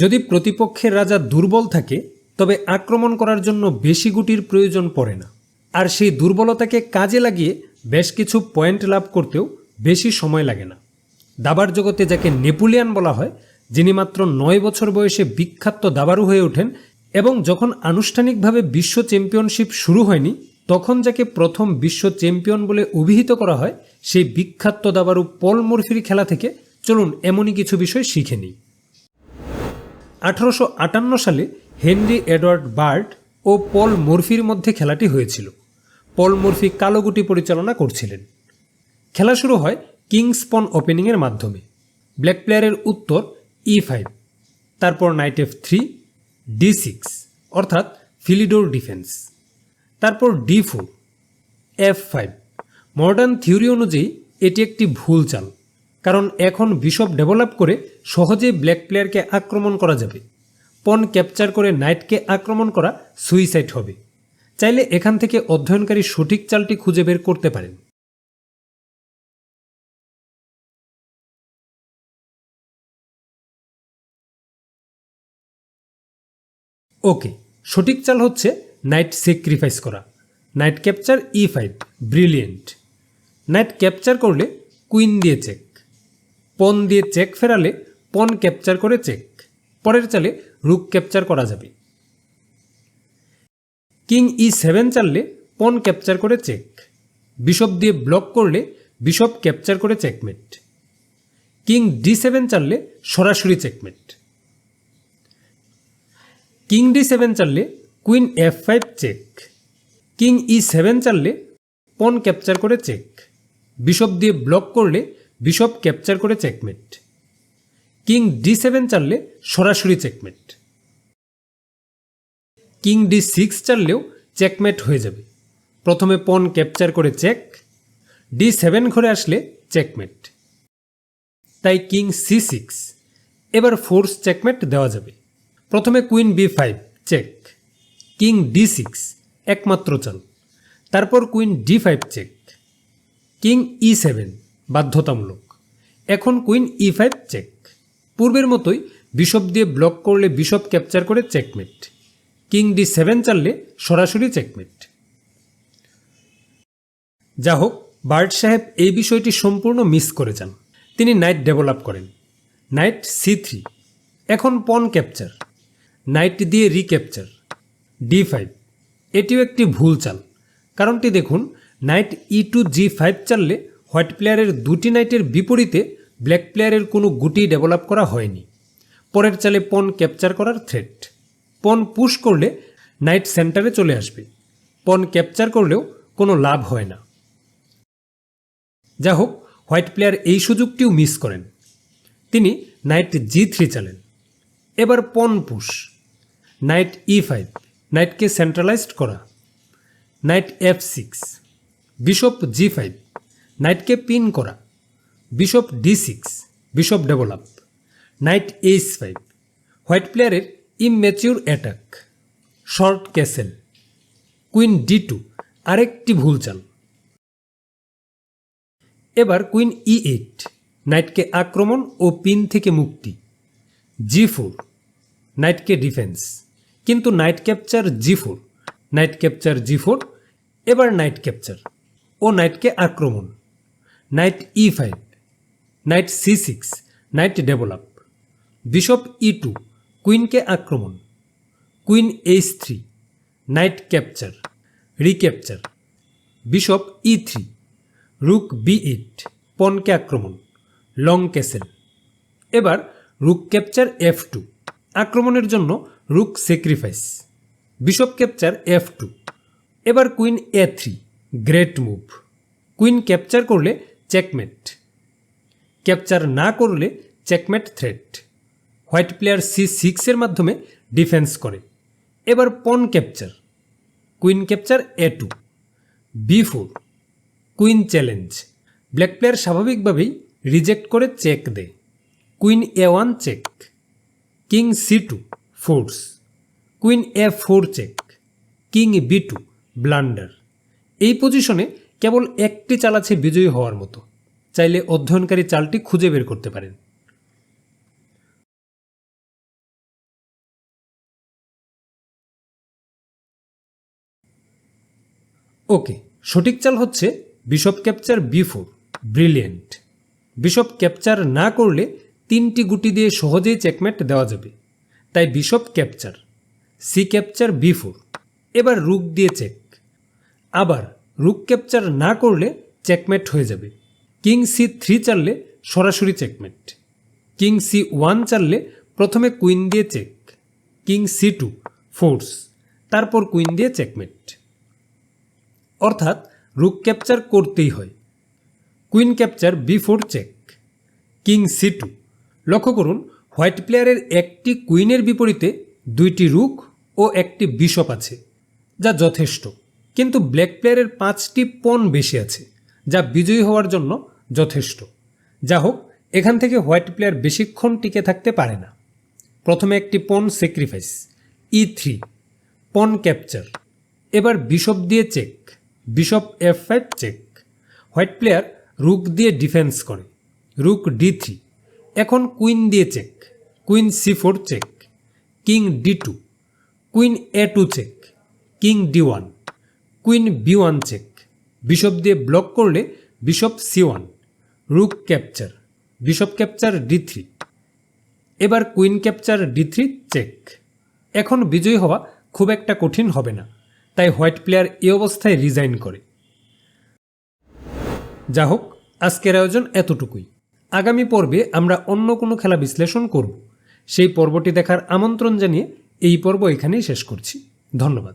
যদি প্রতিপক্ষের রাজা দুর্বল থাকে, তবে আক্রমণ করার জন্য বেশি গুটির প্রয়োজন পড়ে না। আর সেই দুর্বলতাকে কাজে লাগিয়ে বেশ কিছু পয়েন্ট লাভ করতেও বেশি সময় লাগে না। দাবার জগতে যাকে নেপোলিয়ান বলা হয়, যিনি মাত্র নয় বছর বয়সে বিখ্যাত দাবারু হয়ে ওঠেন এবং যখন আনুষ্ঠানিকভাবে বিশ্ব চ্যাম্পিয়নশিপ শুরু হয়নি, তখন যাকে প্রথম বিশ্ব চ্যাম্পিয়ন বলে অভিহিত করা হয়, সেই বিখ্যাত দাবারু পল মরফির খেলা থেকে চলুন এমনই কিছু বিষয় শিখে নিই। আঠারোশো আটান্ন সালে হেনরি এডওয়ার্ড বার্ট ও পল মরফির মধ্যে খেলাটি হয়েছিল। পল মরফি কালোগুটি পরিচালনা করছিলেন। খেলা শুরু হয় কিংসপন ওপেনিংয়ের মাধ্যমে। ব্ল্যাক প্লেয়ারের উত্তর ই ফাইভ, তারপর knight F three, D six, অর্থাৎ ফিলিডোর ডিফেন্স। তারপর D four, F five. Modern theory অনুযায়ী এটি একটি ভুল চাল। কারণ এখন বিশপ ডেভেলপ করে সহজে ব্ল্যাক প্লেয়ারকে আক্রমণ করা যাবে। পন ক্যাপচার করে নাইটকে আক্রমণ করা সুইসাইড হবে। চাইলে এখান থেকে অধ্যয়নকারী সঠিক চালটি খুঁজে বের করতে পারেন। ওকে সঠিক চাল হচ্ছে নাইট স্যাক্রিফাইস করা। Knight capture E five brilliant knight capture করলে কুইন দিয়ে চেক পন দিয়ে চেক ফেরালে পন ক্যাপচার করে চেক, পরের চালে রুক ক্যাপচার করা যাবে। কিং ই সেভেন চাললে পন ক্যাপচার করে চেক, বিশপ দিয়ে ব্লক করলে বিশপ ক্যাপচার করে চেকমেট। কিং ডি সেভেন চাললে সরাসরি checkmate. King D seven চাললে queen F five check, king E seven চাললে pawn capture করে চেক, বিশপ দিয়ে ব্লক করলে বিশপ ক্যাপচার করে চেকমেট কিং ডি সেভেন চাললে সরাসরি চেকমেট কিং ডি সিক্স চাললেও চেকমেট হয়ে যাবে। প্রথমে পন ক্যাপচার করে চেক ডি সেভেন ঘরে আসলে চেকমেট তাই কিং সি সিক্স, এবার ফোর্স চেকমেট দেওয়া যাবে। প্রথমে queen B five check king D six, একমাত্র চাল। তারপর queen D five check king E seven বাধ্যতামূলক। এখন কুইন ই ফাইভ চেক পূর্বের মতোই বিশপ দিয়ে ব্লক করলে বিশপ ক্যাপচার করে চেকমেট কিং ডি সেভেন চাললে সরাসরি চেকমেট যা হোক বার্ড সাহেব এই বিষয়টি সম্পূর্ণ মিস করে যান। তিনি নাইট ডেভেলপ করেন। নাইট সি থ্রি এখন পন ক্যাপচার নাইট দিয়ে রিক্যাপচার ডি ফাইভ এটিও একটি ভুল চাল। কারণটি দেখুন knight E two G five চাললে white প্লেয়ারের দুটি নাইটের বিপরীতে ব্ল্যাক প্লেয়ারের কোনো গুটি ডেভেলপ করা হয়নি। পরের চালে পন ক্যাপচার করার থ্রেট পন পুশ করলে নাইট সেন্টারে চলে আসবে। পন ক্যাপচার করলেও কোনো লাভ হয় না। যা হোক, হোয়াইট প্লেয়ার এই সুযোগটিও মিস করেন। তিনি নাইট জি থ্রি চালেন। এবার pawn push knight E five নাইটকে centralised করা। Knight F six bishop G five নাইটকে pin করা। Bishop D six bishop develop knight H five white প্লেয়ারের immature attack short castle queen D two আরেকটি ভুল চাল। এবার queen E eight নাইটকে আক্রমণ ও pin থেকে মুক্তি জি ফোর নাইটকে ডিফেন্স কিন্তু knight capture G four knight capture G four এবার নাইট ক্যাপচার ও নাইটকে আক্রমণ। Knight E five knight C six knight develop, bishop E two কুইনকে আক্রমণ, queen H three knight capture, recapture, bishop E three rook B eight পনকে আক্রমণ, long castle. এবার রুক capture F two আক্রমণের জন্য rook sacrifice, bishop capture F two এবার queen A three great move. Queen capture করলে checkmate capture না করলে checkmate threat white player C সিক্সের মাধ্যমে ডিফেন্স করে। এবার pawn capture queen capture A two B four queen challenge black player স্বাভাবিকভাবেই reject করে চেক দেয়। Queen A one check king C two force queen A four check king B two blunder এই পজিশনে কেবল একটি চাল আছে বিজয়ী হওয়ার মতো। চাইলে অধ্যয়নকারী চালটি খুঁজে বের করতে পারেন। ওকে, সঠিক চাল হচ্ছে bishop capture B four, brilliant. Bishop capture না করলে তিনটি গুটি দিয়ে সহজেই চেকমেট দেওয়া যাবে। তাই bishop capture, C capture B four. এবার রুক দিয়ে চেক আবার রুক ক্যাপচার না করলে চেকমেট হয়ে যাবে। কিং সি থ্রি চাললে সরাসরি চেকমেট। কিং সি ওয়ান চাললে প্রথমে কুইন দিয়ে check. King C two, force. তারপর কুইন দিয়ে চেকমেট। অর্থাৎ রুক ক্যাপচার করতেই হয়। Queen capture B four check. King C two, লক্ষ্য করুন, হোয়াইট প্লেয়ারের একটি কুইনের বিপরীতে দুইটি রুক ও একটি বিশপ আছে, যা যথেষ্ট। কিন্তু ব্ল্যাক প্লেয়ারের পাঁচটি পণ বেশি আছে, যা বিজয়ী হওয়ার জন্য যথেষ্ট। যা হোক এখান থেকে হোয়াইট প্লেয়ার বেশিক্ষণ টিকে থাকতে পারে না। প্রথমে একটি pawn sacrifice E three pawn capture. এবার বিশপ দিয়ে check, bishop F five check. White player rook দিয়ে ডিফেন্স করে, রুক ডি থ্রি এখন কুইন দিয়ে check, queen C four check, king D two queen A two check, king D one queen B one check bishop দিয়ে block করলে bishop C one rook capture. Bishop capture D three. এবার queen capture D three check. এখন বিজয়ী হওয়া খুব একটা কঠিন হবে না। তাই হোয়াইট প্লেয়ার এই অবস্থায় রিজাইন করে। যা হোক আজকের আয়োজন এতটুকুই। আগামী পর্বে আমরা অন্য কোনো খেলা বিশ্লেষণ করব। সেই পর্বটি দেখার আমন্ত্রণ জানিয়ে এই পর্ব এখানেই শেষ করছি। ধন্যবাদ।